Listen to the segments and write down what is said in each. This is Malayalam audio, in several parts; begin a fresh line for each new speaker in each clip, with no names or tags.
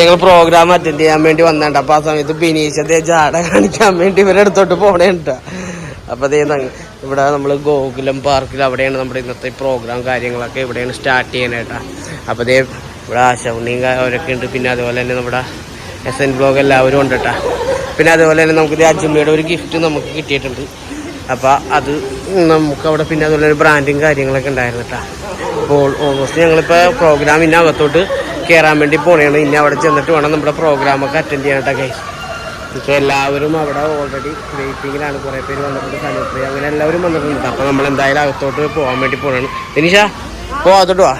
ഞങ്ങൾ പ്രോഗ്രാം അറ്റൻഡ് ചെയ്യാൻ വേണ്ടി വന്നിട്ട് അപ്പൊ ആ സമയത്ത് ബിനീഷത്തെ ചാട കാണിക്കാൻ വേണ്ടി ഇവരെ അടുത്തോട്ട് പോണേണ്ട അപ്പൊ അതേ ഇവിടെ നമ്മൾ ഗോകുലം പാർക്കിൽ അവിടെയാണ് നമ്മുടെ ഇന്നത്തെ പ്രോഗ്രാം കാര്യങ്ങളൊക്കെ ഇവിടെയാണ് സ്റ്റാർട്ട് ചെയ്യാനായിട്ടാ അപ്പൊ അതേ ഇവിടെ ആശൗണിയും അവരൊക്കെ ഉണ്ട്. പിന്നെ അതുപോലെ തന്നെ നമ്മുടെ എസ് എൻ ബ്ലോഗ് എല്ലാവരും ഉണ്ട് കേട്ടാ പിന്നെ അതുപോലെ തന്നെ നമുക്ക് അജുമ്മയുടെ ഒരു ഗിഫ്റ്റ് നമുക്ക് കിട്ടിയിട്ടുണ്ട്. അപ്പോൾ അത് നമുക്ക് അവിടെ പിന്നെ അതുപോലെ ഒരു ബ്രാൻഡും കാര്യങ്ങളൊക്കെ ഉണ്ടായിരുന്നു കേട്ടോ അപ്പോൾ ഓൾമോസ്റ്റ് ഞങ്ങളിപ്പോൾ പ്രോഗ്രാം ഇന്ന അകത്തോട്ട് കയറാൻ വേണ്ടി പോണേണ്. ഇനി അവിടെ ചെന്നിട്ട് വേണം നമ്മുടെ പ്രോഗ്രാമൊക്കെ അറ്റൻഡ് ചെയ്യാനായിട്ടൊക്കെ. ഇപ്പോൾ എല്ലാവരും അവിടെ ഓൾറെഡി വെയിറ്റിങ്ങിലാണ് കുറേ പേര് വന്നിട്ടുണ്ട്. സനുപ്രിയ അങ്ങനെ എല്ലാവരും വന്നിട്ടുണ്ട്. അപ്പോൾ നമ്മൾ എന്തായാലും അകത്തോട്ട് പോകാൻ വേണ്ടി പോകണം ദിനിഷ പോ അതോട്ട് വാ.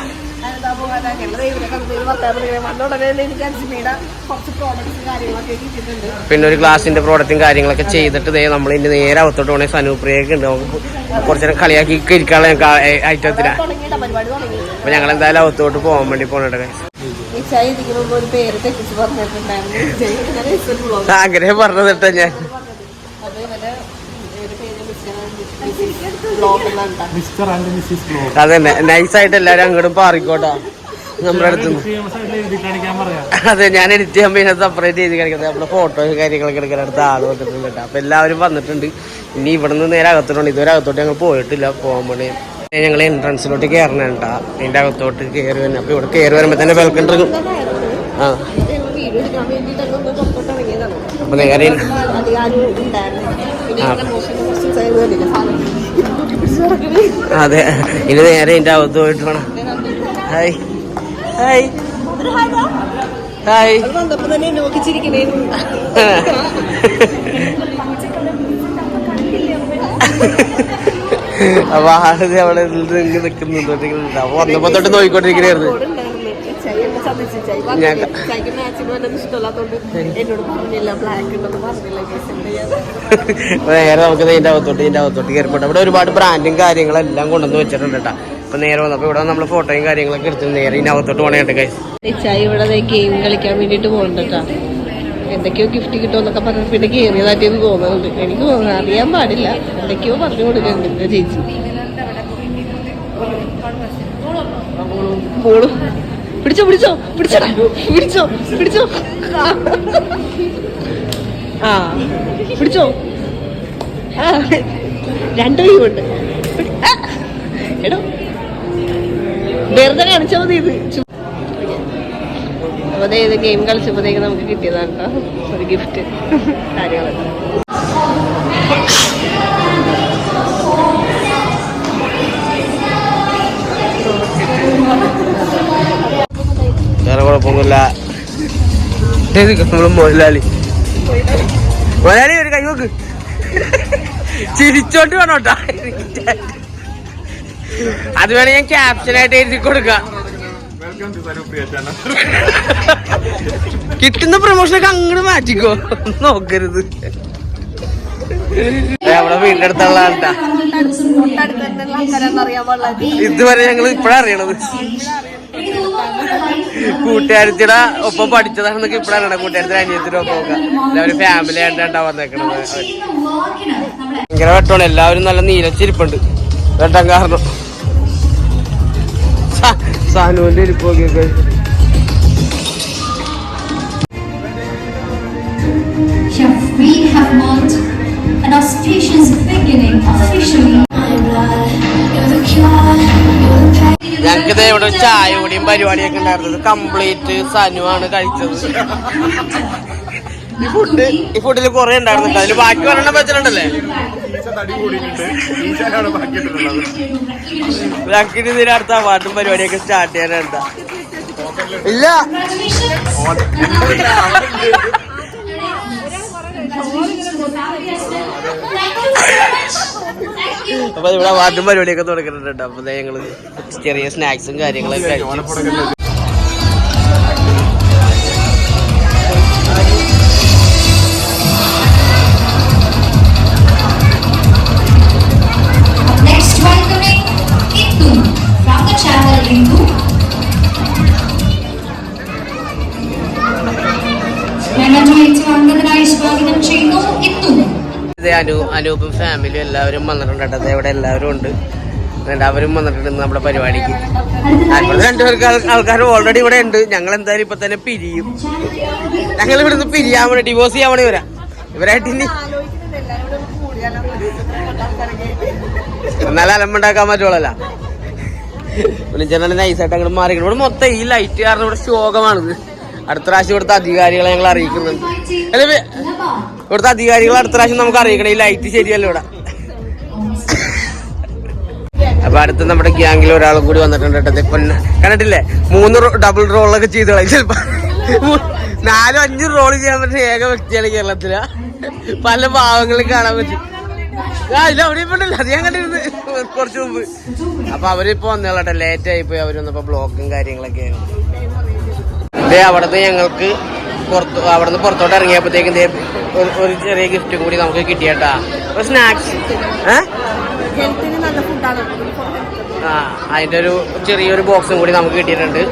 പിന്നെ ഒരു ഗ്ലാസിന്റെ പ്രോഡക്റ്റും കാര്യങ്ങളൊക്കെ ചെയ്തിട്ട് ദേ നമ്മൾ ഇനി നേരെ അകത്തോട്ട് പോകണേ സനുപ്രിയൊക്കെ ഉണ്ട്. നമുക്ക് കുറച്ചു നേരം കളിയാക്കി ഇരിക്കാനുള്ള ഐറ്റത്തിലാണ് അപ്പൊ ഞങ്ങൾ എന്തായാലും അകത്തോട്ട് പോകാൻ വേണ്ടി
ഒരു പറഞ്ഞിട്ടുണ്ടായിരുന്നു.
ആഗ്രഹം പറഞ്ഞതിട്ട ഞാൻ. അതന്നെ. നൈസായിട്ട് എല്ലാരും അങ്ങോട്ടും പാറിക്കോട്ടാ. നമ്മുടെ
അടുത്ത്
അതെ ഞാൻ എഡിറ്റ് ചെയ്യാൻ പിന്നെ സെപ്പറേറ്റ് ചെയ്ത് കളിക്കുന്നത് നമ്മുടെ ഫോട്ടോയും കാര്യങ്ങളൊക്കെ എടുക്കാൻ അടുത്ത് ആൾ വന്നിട്ടുണ്ട് കേട്ടോ. അപ്പൊ എല്ലാവരും വന്നിട്ടുണ്ട്. ഇനി ഇവിടെ നിന്ന് നേരെ അകത്തോട്ടുണ്ട് ഇതുവരെ അകത്തോട്ട് ഞങ്ങൾ പോയിട്ടില്ല. പോകാൻ വേണ്ടി ഞങ്ങൾ എൻട്രൻസിലോട്ട് കയറണം കേട്ടാ അതിന്റെ അകത്തോട്ട് കയറി വരുന്നത് അപ്പൊ ഇവിടെ കയറി വരുമ്പോ തന്നെ വെൽക്കം ഡ്രിങ്ക് ആ.
ഇത് ഞങ്ങൾ വീഡിയോ എടുക്കാൻ വേണ്ടിയിട്ടൊക്കെ ഒന്ന് പുറത്തോട്ട് ഇറങ്ങിയതാണ്
അപ്പൊ നേരെ അതെ. ഇനി നേരെ അതിന്റെ അകത്ത് പോയിട്ട് വേണം. ഹായ്. ഹായ്. ഹായ്.
അത്
അപ്പൊ ആൾ അവിടെ നിന്ന് നിൽക്കുന്നുണ്ട് അപ്പൊ വന്നപ്പോ തൊട്ട്? അപ്പൊ നേരെ നമുക്ക് ഇതിന്റെ അകത്തോട്ട് ഇതിന്റെ അകത്തോട്ട് കയറിപ്പോട്ടെ. ഇവിടെ ഒരുപാട് ബ്രാൻഡും കാര്യങ്ങളെല്ലാം കൊണ്ടുവന്ന് വെച്ചിട്ടുണ്ട് കേട്ടോ. അപ്പൊ നേരെ വന്നപ്പോ ഇവിടെ നമ്മൾ ഫോട്ടോയും കാര്യങ്ങളൊക്കെ എടുത്ത് നേരെ ഇതിന്റെ അകത്തോട്ട് പോണേട്ടെ കൈ
ഇവിടെ ഗെയിം കളിക്കാൻ വേണ്ടിട്ട് പോകുന്നുണ്ടാ എന്തൊക്കെയോ ഗിഫ്റ്റ് കിട്ടുമെന്നൊക്കെ പറഞ്ഞു പിന്നെ കയറിയതായിട്ടെന്ന് തോന്നുന്നുണ്ട്. എനിക്ക് തോന്നുന്നു അറിയാൻ പാടില്ല. എന്തൊക്കെയോ പറഞ്ഞു കൊടുക്കുന്നുണ്ട് ചേച്ചി. പോളും. പിടിച്ചോ പിടിച്ചോ പിടിച്ചോ പിടിച്ചോ പിടിച്ചോ. ആ പിടിച്ചോ. ആ കൈ കൊണ്ട്. എടോ. വെറുതെ കാണിച്ചാൽ മതി ഇത്. ചു- അപ്പൊ ദേ ഇത് ഗെയിം കളിച്ചപ്പോഴത്തേക്ക് നമുക്ക് കിട്ടിയതാണ് കേട്ടോ ഒരു ഗിഫ്റ്റ് കാര്യങ്ങളൊക്കെ.
വേറെ കുഴപ്പമൊന്നുമില്ല. നമ്മൾ മുതലാളി. മുതലാളി ഒരു കൈ നോക്ക് ചിരിച്ചോണ്ട് വേണോട്ടാ അത് വേണേ ഞാൻ ക്യാപ്ഷനായിട്ട് എഴുതി കൊടുക്കാം
വെൽക്കം ടു സനുപ്രിയ ചാനൽ
കിട്ടുന്ന പ്രൊമോഷനൊക്കെ അങ്ങോട്ട് മാറ്റിക്കോ. നോക്കരുത്. അവിടെ വീടിന്റെ അടുത്തുള്ള ഇതുവരെ ഞങ്ങൾ ഇപ്പഴാ അറിയണത്. കൂട്ടുകാരത്തിയുടെ ഒപ്പം പഠിച്ചതാണെന്നൊക്കെ ഇപ്പഴാണ് കൂട്ടുകാരത്തിന്റെ അനിയത്തിന്റെ ഒപ്പം ഒക്കെ. എല്ലാവരും ഫാമിലി ആയിട്ടാ വന്നേക്കണത്. ഭയങ്കര വെട്ടോളൂ എല്ലാവരും നല്ല നീലച്ചിരിപ്പുണ്ട്. വെട്ടം കാരണം. സ- സാനുവിന്റെ ഇരിപ്പൊക്കെ
we have marked an auspicious beginning officially.
ഞങ്ങൾക്ക് ഇവിടെ ചായ കൂടിയും പരിപാടിയൊക്കെ ഉണ്ടായിരുന്നത്. കംപ്ലീറ്റ് സനുവാണ് കഴിച്ചത്. ഈ ഫുഡ് ഈ ഫുഡിൽ കുറെ ഉണ്ടായിരുന്നുണ്ട് അതിൽ ബാക്കി വരണ്ട വെച്ചിട്ടുണ്ടല്ലേ?
ഈശ തടി കൂടിയിട്ടുണ്ട്. ഈശാനാണ് ബാക്കിയിട്ടുള്ളത്
ഞങ്ങൾക്ക് ഇനി ഇതിന് അടുത്ത അവാർഡും പരിപാടിയൊക്കെ സ്റ്റാർട്ട് ചെയ്യാനുണ്ട് ഇല്ല. അപ്പൊ ഇവിടെ വാട്ടും പരിപാടിയൊക്കെ തുടങ്ങുന്നുണ്ട് അപ്പൊ ഞങ്ങൾ ചെറിയ സ്നാക്സും കാര്യങ്ങളൊക്കെ അനു അനൂപും ഫാമിലിയും എല്ലാവരും വന്നിട്ടുണ്ട് കേട്ടോ. ഇവിടെ എല്ലാവരും ഉണ്ട്. എന്നിട്ട് അവരും വന്നിട്ടുണ്ട് നമ്മുടെ പരിപാടിക്ക്. രണ്ടുപേർക്ക് ആൾക്കാർ ഓൾറെഡി ഇവിടെ ഉണ്ട്. ഞങ്ങൾ എന്തായാലും ഇപ്പൊ തന്നെ പിരിയും. ഞങ്ങൾ ഇവിടെ നിന്ന് പിരിയാൻ വേണ്ടി ഡിവോഴ്സ് ചെയ്യാൻ വേണ്ടി വരാം. ഇവരായിട്ട് ഇനി എന്നാലും അലമ്പുണ്ടാക്കാൻ പറ്റുള്ളല്ല ജനറൽ നൈസായിട്ട് അങ്ങോട്ട് മാറിക്കണം ഇവിടെ മൊത്തം ഈ ലൈറ്റ് കാരണം ഇവിടെ ശോകമാണിത്. അടുത്ത പ്രാവശ്യം ഇവിടുത്തെ അധികാരികളെ ഞങ്ങൾ അറിയിക്കുന്നുണ്ട്. അല്ലെ ഇവ- ഇവിടുത്തെ അധികാരികളെ അടുത്ത പ്രാവശ്യം നമുക്ക് അറിയിക്കണം ഈ ലൈറ്റ് ശരിയല്ല ഇവിടെ. അപ്പൊ അടുത്ത് നമ്മുടെ ഗ്യാങ്ങിൽ ഒരാളും കൂടി വന്നിട്ടുണ്ട് കേട്ടോ. കണ്ടിട്ടില്ലേ? മൂന്ന് ഡബിൾ റോളൊക്കെ ചെയ്ത് ചിലപ്പോ നാലും അഞ്ചും റോൾ ചെയ്യാൻ പറ്റുന്ന ഏക വ്യക്തിയാണ് കേരളത്തിൽ. പല ഭാവങ്ങളിൽ കാണാൻ പറ്റും. ഇല്ല അവിടെ ഇപ്പൊ ഉണ്ടല്ലോ. അത് ഞാൻ കണ്ടിരുന്നു. കുറച്ച് മുമ്പ്. അപ്പൊ അവരിപ്പോ വന്നോളട്ടെ. ലേറ്റ് ആയി പോയി. അവർ വന്നപ്പോ ബ്ലോക്കും കാര്യങ്ങളൊക്കെയാണ്. ദേ അവിടുന്ന് ഞങ്ങൾക്ക് പുറത്ത് അവിടുന്ന് പുറത്തോട്ട് ഇറങ്ങിയപ്പോഴത്തേക്കും ഒരു- ചെറിയ ഗിഫ്റ്റ് കൂടി നമുക്ക് കിട്ടിയട്ടാ ഒരു സ്നാക്സ് ആ അതിന്റെ ഒരു ചെറിയൊരു ബോക്സും കൂടി നമുക്ക് കിട്ടിയിട്ടുണ്ട്.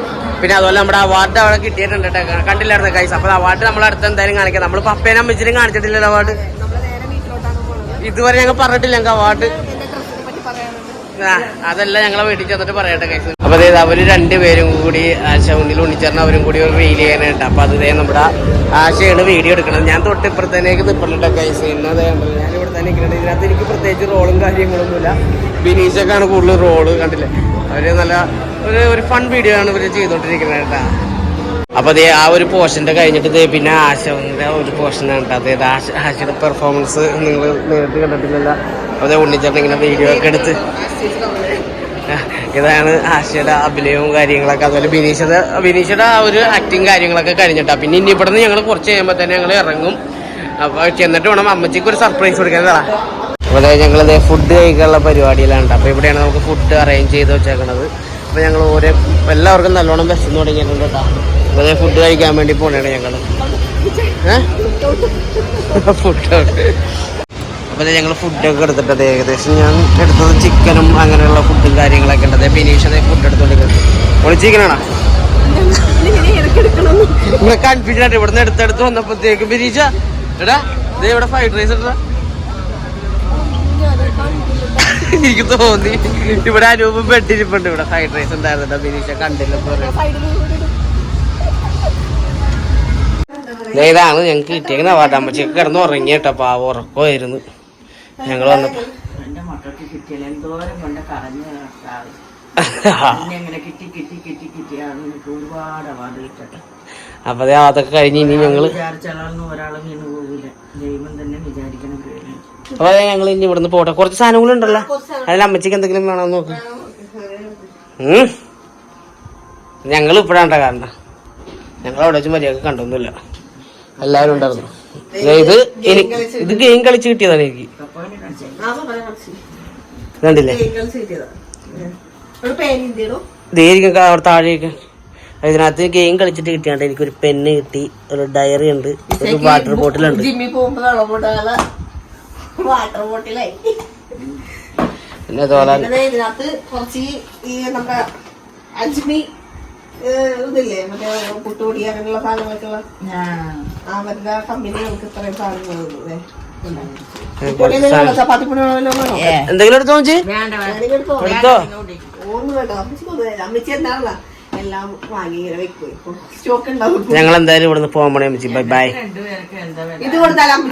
പിന്നെ അതുപോലെ നമ്മുടെ അവാർഡ് അവിടെ കിട്ടിയിട്ടുണ്ട് കേട്ടോ. കണ്ടില്ലായിരുന്നു കൈസ് അപ്പൊ അവാർഡ് നമ്മൾ അടുത്ത് എന്തായാലും കാണിക്കാം. നമ്മൾ പപ്പേനും അമ്മച്ചിനും കാണിച്ചിട്ടില്ലല്ലോ അവാർഡ് ഇതുവരെ ഞങ്ങൾ പറഞ്ഞിട്ടില്ല ഞങ്ങൾക്ക് അവാർഡ് അതെല്ലാം ഞങ്ങളെ വീട്ടിൽ ചെന്നിട്ട് പറയട്ടെ കേസ് അപ്പൊ അതായത് അവർ രണ്ടുപേരും കൂടി ആശുണ്ടിൽ ഉണ്ണിച്ചേർന്ന് അവരും കൂടി ഒരു റീൽ ചെയ്യാനായിട്ട് അപ്പൊ അത് നമ്മുടെ ആശയാണ് വീഡിയോ എടുക്കണത്. ഞാൻ തൊട്ട് ഇപ്പുറത്തേക്ക് നിൽപ്പുണ്ട് കൈസ് ഇന്നത് ഞാൻ ഇവിടെ തന്നെ നിൽക്കുന്നുണ്ട്. ഇതിനകത്ത് എനിക്ക് പ്രത്യേകിച്ച് റോളും കാര്യങ്ങളൊന്നുമില്ല. ബിനീഷൊക്കെയാണ് കൂടുതൽ റോൾ കണ്ടില്ലേ? അവർ നല്ല ഒരു ഒരു ഫൺ വീഡിയോ ആണ് ഇവർ ചെയ്തോണ്ടിരിക്കുന്നത് കേട്ടാ. അപ്പൊ അതേ ആ ഒരു പോർഷന്റെ കഴിഞ്ഞിട്ട് പിന്നെ ആശയുടെ ഒരു പോർഷനാണ് കേട്ടോ. അതായത് ആശ ആശയുടെ പെർഫോമൻസ് നിങ്ങൾ നേരിട്ട് കണ്ടിട്ടില്ലല്ലോ. അതെ ഉണ്ണിച്ചേട്ടൻ ഇങ്ങനെ വീഡിയോ ഒക്കെ എടുത്ത് ഇതാണ് ആശയുടെ അഭിനയവും കാര്യങ്ങളൊക്കെ. അതുപോലെ ബിനീഷയുടെ ബിനീഷയുടെ ആ ഒരു ആക്ടിങ് കാര്യങ്ങളൊക്കെ കഴിഞ്ഞിട്ടാ. പിന്നെ ഇനി ഇവിടെ നിന്ന് ഞങ്ങൾ കുറച്ച് കഴിയുമ്പോൾ തന്നെ ഞങ്ങൾ ഇറങ്ങും. അപ്പൊ ചെന്നിട്ട് വേണം അമ്മച്ചിക്ക് ഒരു സർപ്രൈസ് കൊടുക്കാനതാ ഇവിടെ ഞങ്ങൾ ഫുഡ് കഴിക്കാനുള്ള പരിപാടിയിലാണ് അപ്പൊ ഇവിടെയാണ് നമുക്ക് ഫുഡ് അറേഞ്ച് ചെയ്ത് വെച്ചേക്കുന്നത് അപ്പൊ ഞങ്ങൾ ഓരോ എല്ലാവർക്കും നല്ലോണം വിശന്ന് തുടങ്ങിയിട്ടുണ്ട് കേട്ടോ. അപ്പൊ ഫുഡ് കഴിക്കാൻ വേണ്ടി പോണേണ് ഞങ്ങൾ ഫുഡ് അപ്പോൾ ഞങ്ങൾ ഫുഡൊക്കെ എടുത്തിട്ടത് ഏകദേശം ഞാൻ എടുത്തത് ചിക്കനും അങ്ങനെയുള്ള ഫുഡും കാര്യങ്ങളൊക്കെ ഉണ്ട്. അതേ ബിനീഷ് ഫുഡ് എടുത്തോണ്ടിരിക്കുന്നത് ഓൾ ചിക്കനാണോ ഇവിടെ കൺഫ്യൂഷൻ ആയിട്ട് ഇവിടുന്ന് എടുത്തെടുത്ത് വന്നപ്പോഴത്തേക്ക് ബിനീഷ എടാ ദേ ഇവിടെ ഫ്രൈഡ് റൈസ് ഇട്ടാ. എനിക്ക് തോന്നി. ഇവിടെ അനൂപ് പെട്ടിരിപ്പുണ്ട്. ഇവിടെ ഫ്രൈഡ് റൈസ് ഉണ്ടായിരുന്നില്ല ബിനീഷ കണ്ടില്ല ഇതാണ് ഞങ്ങൾക്ക് കിട്ടിയേക്കുന്ന വാട്ടാൻ അമ്മച്ചൊക്കെ കിടന്ന് ഉറങ്ങി കേട്ടോ പാവ ഉറക്കമായിരുന്നു. ഞങ്ങൾ വന്നപ്പോ അപ്പൊ അതൊക്കെ കഴിഞ്ഞ് ഇനി
ഞങ്ങൾ അപ്പൊ
അപ്പൊ ഞങ്ങൾ ഇനി ഇവിടുന്ന് പോട്ടെ. കുറച്ച് സാധനങ്ങളുണ്ടല്ലോ അതിൽ അമ്മച്ചിക്ക് എന്തെങ്കിലും വേണമെന്ന് നോക്ക്. ഞങ്ങൾ ഇപ്പഴാണ്ട കാരണം. ഞങ്ങൾ അവിടെ വെച്ച് മര്യാദ കണ്ടൊന്നുമില്ല. എല്ലാവരും ഉണ്ടായിരുന്നു. അതായത് ഇത് ഇത് ഗെയിം കളിച്ച് കിട്ടിയതാണ് എനിക്ക്. കണ്ടില്ലേ? ഇതായിരിക്കും അവിടെ താഴേക്ക് ഇതിനകത്ത് ഗെയിം കളിച്ചിട്ട് കിട്ടിയാണ്ട് എനിക്കൊരു പെന്ന് കിട്ടി. ഒരു ഡയറി ഉണ്ട്. ഒരു വാട്ടർ
ബോട്ടിൽ ഉണ്ട്. വാട്ടർ ബോട്ടിലായി
പിന്നെ അതുപോലെ
ഇതില്ലേ മറ്റേ പുട്ടുപൊടി അങ്ങനെയുള്ള സാധനങ്ങളൊക്കെയുള്ള അവരുടെ കമ്പനി നമുക്ക് ഇത്രയും സാധനങ്ങൾ എന്തെങ്കിലും
എടുത്തോ
എടുത്തോ?
ഞങ്ങൾ എന്തായാലും ഇവിടുന്ന് പോകാൻ പോണേ അമ്മച്ചി. Bye bye.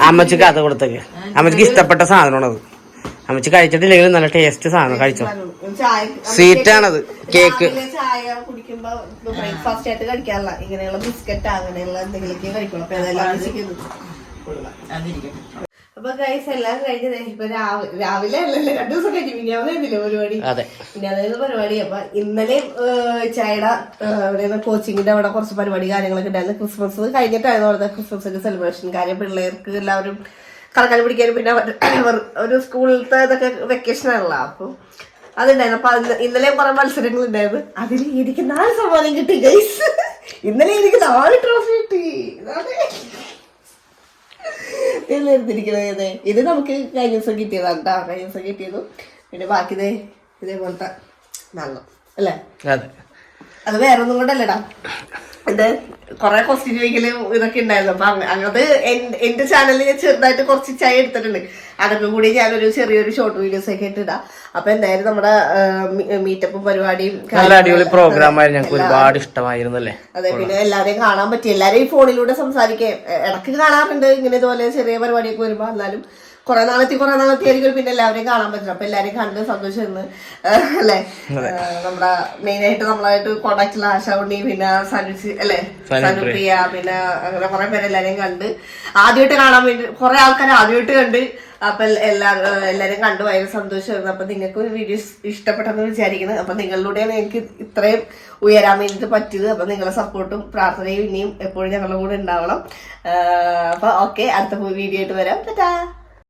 അമ്മച്ചിക്ക് അത് കൊടുത്തേക്ക്. അമ്മച്ചിക്ക് ഇഷ്ടപ്പെട്ട സാധനമാണത്. അമ്മച്ചി കഴിച്ചിട്ടില്ലെങ്കിലും നല്ല ടേസ്റ്റ് സാധനം കഴിച്ചോ?
ചായ
സ്വീറ്റ് ആണത് കേക്ക്
ചായ കുടിക്കുമ്പോ ബ്രേക്ക്ഫാസ്റ്റ് ആയിട്ട് കഴിക്കാറില്ല. ഇങ്ങനെയുള്ള ബിസ്ക്കറ്റ് അങ്ങനെയുള്ള എന്തെങ്കിലുമൊക്കെ കഴിക്കുള്ളൂ അപ്പൊ ഗൈസ് എല്ലാം കഴിഞ്ഞതേ. ഇപ്പൊ രാവിലെ അല്ലല്ലോ രണ്ടു ദിവസം കഴിഞ്ഞു. മിനിയാവുന്നില്ല പരിപാടി?
അതെ.
പിന്നെ അതായത് പരിപാടി. അപ്പൊ ഇന്നലെ ചായയുടെ എവിടെയാണ് കോച്ചിങ്ങിന്റെ അവിടെ കുറച്ച് പരിപാടി കാര്യങ്ങളൊക്കെ ഉണ്ടായിരുന്നു. ക്രിസ്മസ് കഴിഞ്ഞിട്ടായിരുന്നു അവിടുത്തെ ക്രിസ്മസിന്റെ സെലിബ്രേഷൻ കാര്യം പിള്ളേർക്ക് എല്ലാവരും കറക്കാൻ പിടിക്കാനും പിന്നെ ഒരു സ്കൂളിലത്തെ ഇതൊക്കെ വെക്കേഷൻ ആണല്ലോ അപ്പൊ അതുണ്ടായിരുന്നു. അപ്പൊ ഇന്നലെ കുറെ മത്സരങ്ങൾ ഉണ്ടായിരുന്നു അതിൽ എനിക്ക് നാല് സമ്മാനം കിട്ടി ഗൈസ് ഇന്നലെ എനിക്ക് നാല് ട്രോഫി കിട്ടി. എടുത്തിരിക്കുന്നത്. ഇത് നമുക്ക് കഴിഞ്ഞ ദിവസം കിട്ടിയതാണ് കേട്ടോ കഴിഞ്ഞ ദിവസം കിട്ടിയതും. പിന്നെ ബാക്കി ദേ ഇതേപോലത്തെ നല്ല അല്ലേ?
അത്
വേറെ ഒന്നും കൊണ്ടല്ലടാ. ഇത് കൊറേ ക്വസ്റ്റ്യൻ ചോദിക്കലും ഇതൊക്കെ ഉണ്ടായിരുന്നു അപ്പൊ അത് എന്റെ ചാനലിൽ ഞാൻ ചെറുതായിട്ട് കുറച്ച് ചായ എടുത്തിട്ടുണ്ട്. അതൊക്കെ കൂടി ഞാനൊരു ചെറിയൊരു ഷോർട്ട് വീഡിയോസ് ഒക്കെ ഇട്ടിടാം. അപ്പൊ എന്തായാലും നമ്മുടെ മീറ്റപ്പും പരിപാടിയും
നല്ല അടിപൊളി ഞങ്ങൾക്ക് ഒരുപാട് ഇഷ്ടമായിരുന്നു അല്ലേ
അതെ പിന്നെ എല്ലാവരെയും കാണാൻ പറ്റി. എല്ലാവരെയും ഫോണിലൂടെ സംസാരിക്കാം ഇടയ്ക്ക് ഇടയ്ക്ക് കാണാറുണ്ട്. ഇങ്ങനെ ഇതുപോലെ ചെറിയ പരിപാടിയൊക്കെ വരുമ്പോ. എന്നാലും കുറെ നാളെത്തി കുറെ നാളെത്തി ആയിരിക്കും പിന്നെ എല്ലാവരെയും കാണാൻ പറ്റില്ല. അപ്പൊ എല്ലാവരെയും കണ്ട് സന്തോഷം അല്ലേ? നമ്മുടെ മെയിൻ ആയിട്ട് നമ്മളായിട്ട് കോണ്ടാക്ടിൽ ആശ ഉണ്ണി പിന്നെ സനുസി അല്ലേ? സനുപ്രിയ പിന്നെ അങ്ങനെ കുറെ പേര് എല്ലാരെയും കണ്ട്. ആദ്യമായിട്ട് കാണാൻ വേണ്ടി കുറെ ആൾക്കാർ ആദ്യമായിട്ട് കണ്ട്. അപ്പൊ എല്ലാ എല്ലാരും കണ്ടു ഭയങ്കര സന്തോഷമായിരുന്നു. അപ്പൊ നിങ്ങൾക്ക് ഒരു വീഡിയോ ഇഷ്ടപ്പെട്ടെന്ന് വിചാരിക്കുന്നത് അപ്പൊ നിങ്ങളിലൂടെയാണ് എനിക്ക് ഇത്രയും ഉയരാൻ വേണ്ടിയിട്ട് പറ്റിയത്. അപ്പൊ നിങ്ങളുടെ സപ്പോർട്ടും പ്രാർത്ഥനയും ഇനിയും എപ്പോഴും ഞങ്ങളുടെ കൂടെ ഉണ്ടാവണം. അപ്പൊ ഓക്കെ അടുത്ത വീഡിയോ ആയിട്ട് വരാം.